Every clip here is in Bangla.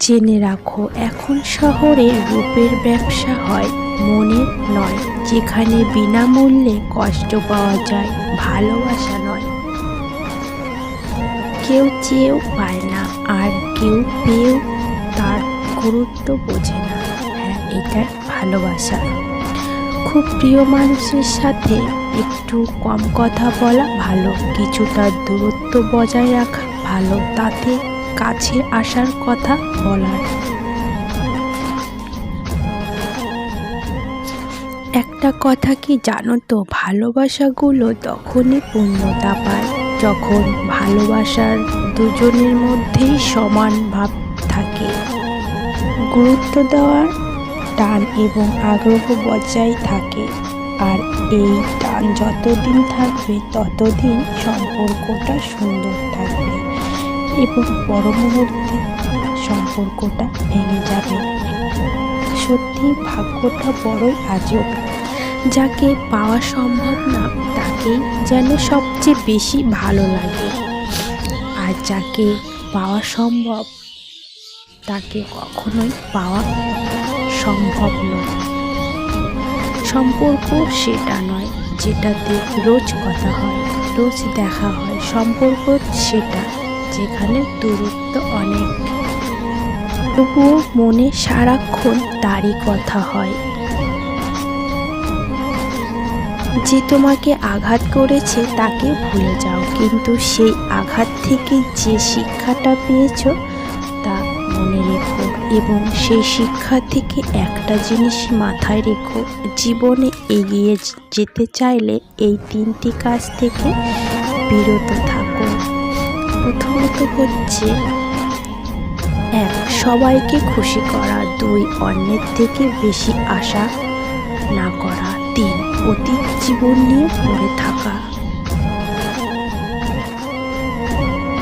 জেনে রাখো, এখন শহরে রূপের ব্যবসা হয় মনের নয়, যেখানে বিনামূল্যে কষ্ট পাওয়া যায়, ভালোবাসা নয়। কেউ চেয়েও পায় না, আর কেউ পেয়েও তার গুরুত্ব বোঝে না। হ্যাঁ এটাই ভালোবাসা। খুব প্রিয় মানুষের সাথে একটু কম কথা বলা ভালো কিছুটা দূরত্ব বজায় রাখা ভালো, তাতে কাছে আসার কথা বলার। একটা কথা কি জানো তো, ভালোবাসাগুলো তখনই পূর্ণতা পায় যখন ভালোবাসার দুজনের মধ্যেই সমান ভাব থাকে। গুরুত্ব দেওয়ার টান এবং আগ্রহ বজায় থাকে আর এই টান যতদিন থাকবে ততদিন সম্পর্কটা সুন্দর থাকবে। এবং বড় মুহূর্তে সম্পর্কটা ভেঙে যাবে। সত্যি, ভাগ্যটা বড়ই আজব। যাকে পাওয়া সম্ভব না, তাকেই যেন সবচেয়ে বেশি ভালো লাগে। আর যাকে পাওয়া সম্ভব, তাকে কখনোই পাওয়া সম্ভব নয়। সম্পর্ক সেটা নয় যেটাতে রোজ কথা হয়, রোজ দেখা হয়। সম্পর্ক সেটা যেখানে দূরত্ব অনেক। তবুও মনে সারাক্ষণ তারই কথা হয়। যে তোমাকে আঘাত করেছে তাকে ভুলে যাও, কিন্তু সেই আঘাত থেকে যে শিক্ষাটা পেয়েছ তা মনে রেখো এবং সেই শিক্ষা থেকে একটা জিনিস মাথায় রেখো, জীবনে এগিয়ে যেতে চাইলে এই তিনটি কাজ থেকে বিরত থাকো। প্রথমত হচ্ছে, এক, সবাইকে খুশি করা। দুই, অন্যের থেকে বেশি আশা না করা। তিন, অতীত জীবন নিয়ে পড়ে থাকা।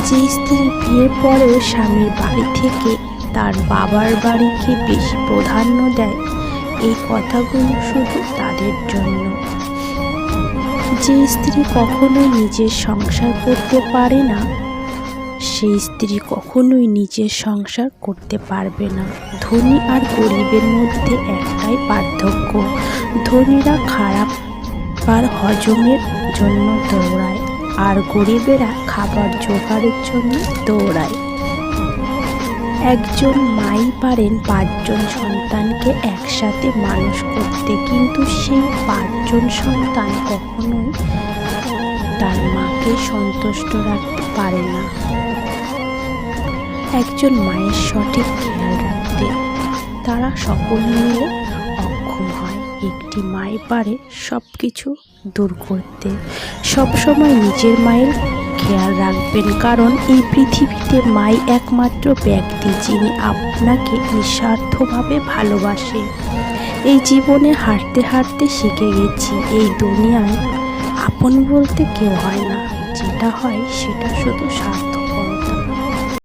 যে স্ত্রী বিয়ের পরেও স্বামীর বাড়ি থেকে তার বাবার বাড়িকে বেশি প্রাধান্য দেয়, এই কথাগুলো শুধু তাদের জন্য। যে স্ত্রী কখনোই নিজের সংসার করতে পারে না সেই স্ত্রী কখনোই নিজের সংসার করতে পারবে না। ধনী আর গরিবের মধ্যে একটাই পার্থক্য। ধনীরা খারাপ আর হজমের জন্য দৌড়ায় আর গরিবেরা খাবার জোগাড়ের জন্য দৌড়ায়। একজন মাই পারেন পাঁচজন সন্তানকে একসাথে মানুষ করতে, কিন্তু সেই পাঁচজন সন্তান কখনোই তার মাকে সন্তুষ্ট রাখতে পারে না। একজন মায়ের সঠিক খেয়াল রাখতে তারা সকলে মিলে অক্ষম হয়। একটি মাই পারে সব কিছু দূর করতে। সবসময় নিজের মায়ের খেয়াল রাখবেন, কারণ এই পৃথিবীতে মাই একমাত্র ব্যক্তি যিনি আপনাকে নিঃস্বার্থভাবে ভালোবাসে। এই জীবনে হাঁটতে হাঁটতে শিখে গেছি, এই দুনিয়ায় আপন বলতে কেউ হয় না। যেটা হয় সেটা শুধু স্বার্থ।